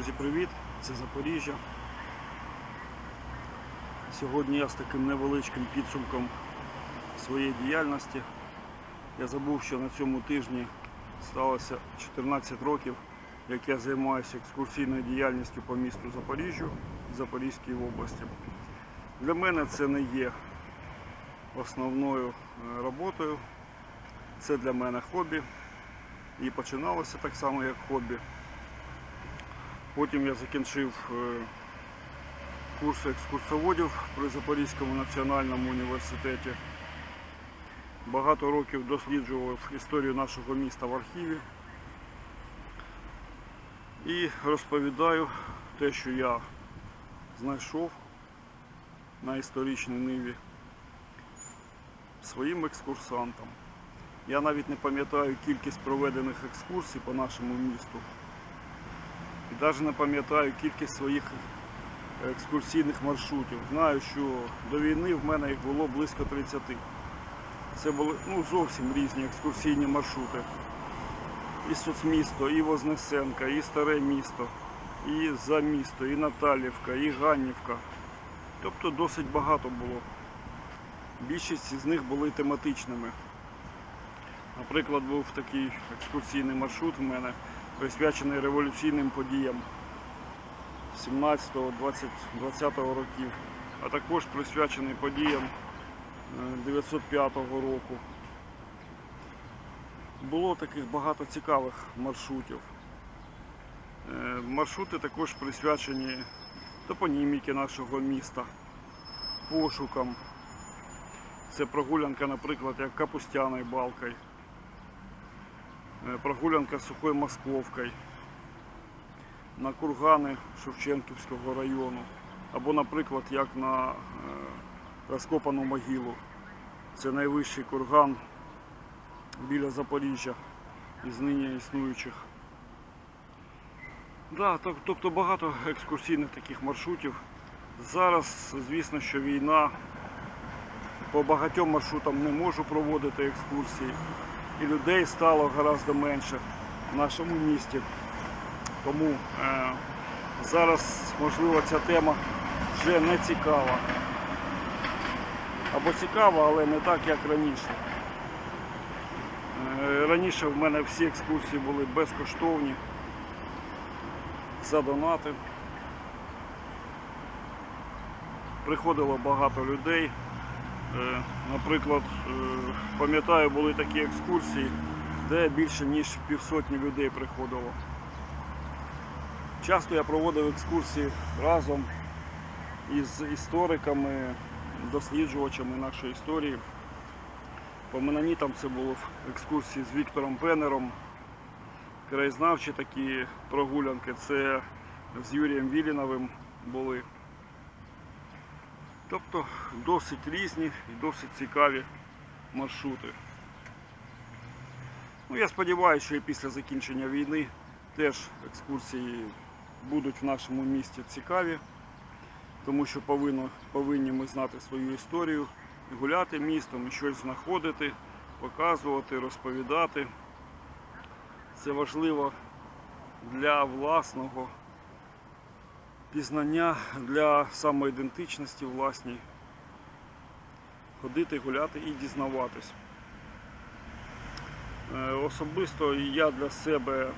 Друзі, привіт! Це Запоріжжя. Сьогодні я з таким невеличким підсумком своєї діяльності. Я забув, що на цьому тижні сталося 14 років, як я займаюся екскурсійною діяльністю по місту Запоріжжю і Запорізькій області. Для мене це не є основною е, роботою. Це для мене хобі. І починалося так само, як хобі. Потім я закінчив е, курси екскурсоводів при Запорізькому національному університеті. Багато років досліджував історію нашого міста в архіві. І розповідаю те, що я знайшов на історичній ниві своїм екскурсантам. Я навіть не пам'ятаю кількість проведених екскурсій по нашому місту. Навіть не пам'ятаю кількість своїх екскурсійних маршрутів. Знаю, що до війни в мене їх було близько 30. Це були ну, зовсім різні екскурсійні маршрути. І соцмісто, і Вознесенка, і Старе місто, і за місто, і Наталівка, і Ганнівка. Тобто досить багато було. Більшість з них були тематичними. Наприклад, був такий екскурсійний маршрут в мене, присвячений революційним подіям 17-20 років, а також присвячений подіям е, 905 року. Було таких багато цікавих маршрутів. Е, Маршрути також присвячені топоніміки нашого міста, пошукам. Це прогулянка, наприклад, як Капустяною балкою. Е, прогулянка сухою Московкою на кургани Шевченківського району. Або, наприклад, як на е, розкопану могилу. Це найвищий курган біля Запоріжжя із нині існуючих. Да, тобто багато екскурсійних таких маршрутів. Зараз, звісно, що війна по багатьом маршрутам не можу проводити екскурсії. І людей стало гораздо менше в нашому місті. Тому е, зараз, можливо, ця тема вже не цікава. Або цікава, але не так, як раніше. Е, раніше в мене всі екскурсії були безкоштовні за донати. Приходило багато людей. Е, Наприклад, е, пам'ятаю, були такі екскурсії, де більше ніж півсотні людей приходило. Часто я проводив екскурсії разом із істориками, досліджувачами нашої історії. По менонітам це було екскурсії з Віктором Пенером. Краєзнавчі такі прогулянки, це з Юрієм Віліновим були. Тобто досить різні і досить цікаві маршрути. Ну, я сподіваюся, що і після закінчення війни теж екскурсії будуть в нашому місті цікаві, тому що повинно, повинні ми знати свою історію, і гуляти містом, і щось знаходити, показувати, розповідати. Це важливо для власного пізнання для самоідентичності власній. Ходити, гуляти і дізнаватись. Е, Особисто я для себе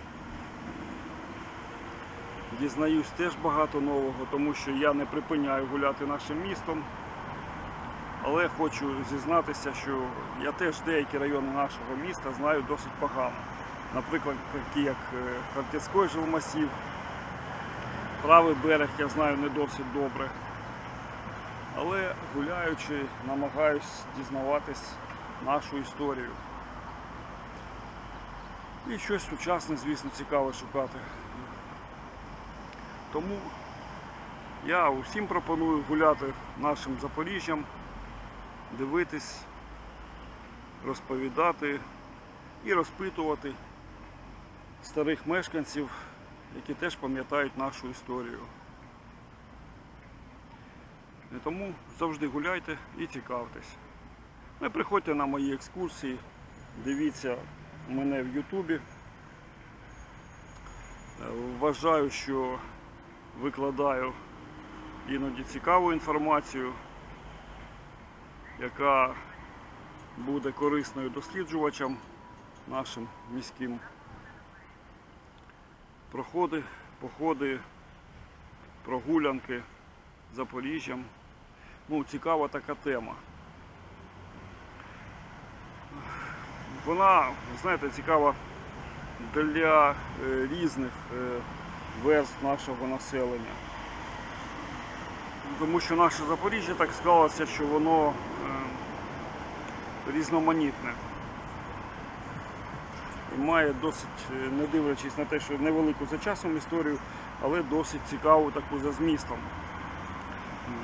дізнаюсь теж багато нового, тому що я не припиняю гуляти нашим містом. Але хочу зізнатися, що я теж деякі райони нашого міста знаю досить погано. Наприклад, такі як е, Хартівський жилмасів, правий берег я знаю не досить добре. Але гуляючи, намагаюсь дізнаватись нашу історію. І щось сучасне, звісно, цікаве шукати. Тому я усім пропоную гуляти нашим Запоріжжям, дивитись, розповідати і розпитувати старих мешканців, які теж пам'ятають нашу історію. І тому завжди гуляйте і цікавтесь. І приходьте на мої екскурсії, дивіться мене в Ютубі. Е, Вважаю, що викладаю іноді цікаву інформацію, яка буде корисною досліджувачам нашим міським. Проходи, походи, прогулянки Запоріжжям. Ну, цікава така тема. Вона, знаєте, цікава для е, різних е, верств нашого населення. Тому що наше Запоріжжя так склалося, що воно е, різноманітне. Має досить, е, не дивлячись на те, що невелику за часом історію, але досить цікаву таку за змістом.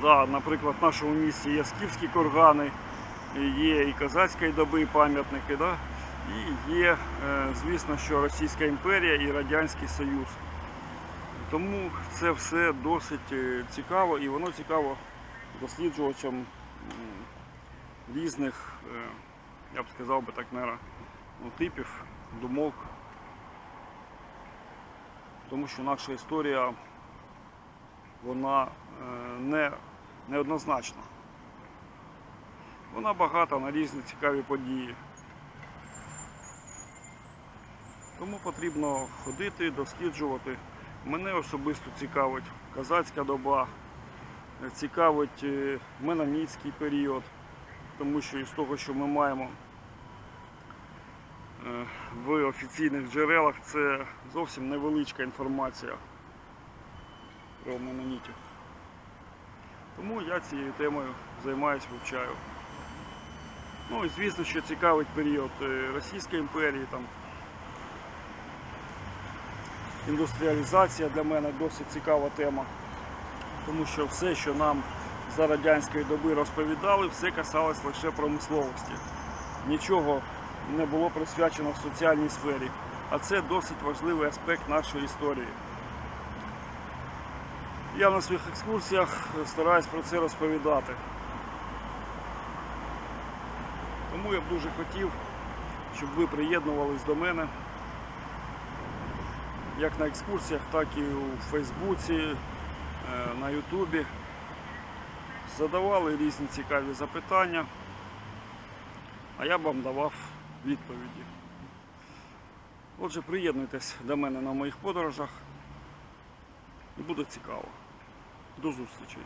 Да, наприклад, в нашому місті є скіфські кургани, і є і козацької доби пам'ятники, да? і є, е, звісно, що Російська імперія і Радянський Союз. Тому це все досить е, цікаво і воно цікаво досліджувачам різних, я б сказав би так, наверно, ну, типів, думок. Тому що наша історія вона е, не, неоднозначна. Вона багата на різні цікаві події. Тому потрібно ходити, досліджувати. Мене особисто цікавить козацька доба, цікавить е, період, тому що із того, що ми маємо в офіційних джерелах, це зовсім невеличка інформація про менонітів. Тому я цією темою займаюся, вивчаю. Ну і звісно, що цікавить період е, Російської імперії, там, індустріалізація для мене досить цікава тема. Тому що все, що нам за радянської доби розповідали, все касалось лише промисловості. Нічого не було присвячено в соціальній сфері. А це досить важливий аспект нашої історії. Я на своїх екскурсіях стараюсь про це розповідати. Тому я б дуже хотів, щоб ви приєднувались до мене як на екскурсіях, так і у Фейсбуці, е, на Ютубі. Задавали різні цікаві запитання, а я б вам давав відповіді. Отже, приєднуйтесь до мене на моїх подорожах і буде цікаво. До зустрічей!